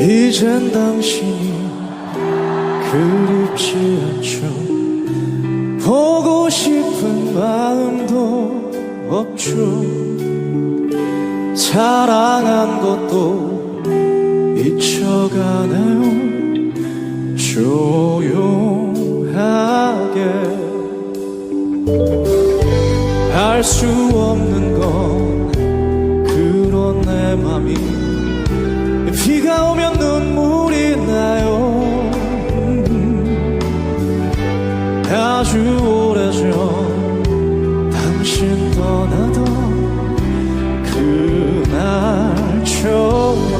이젠 당신이 그립지 않죠. 보고 싶은 마음도 없죠. 사랑한 것도 잊혀가네요? 조용하게. 알 수 없는 건 그런 내 맘이 아주 오래전 당신 떠나던 그날처럼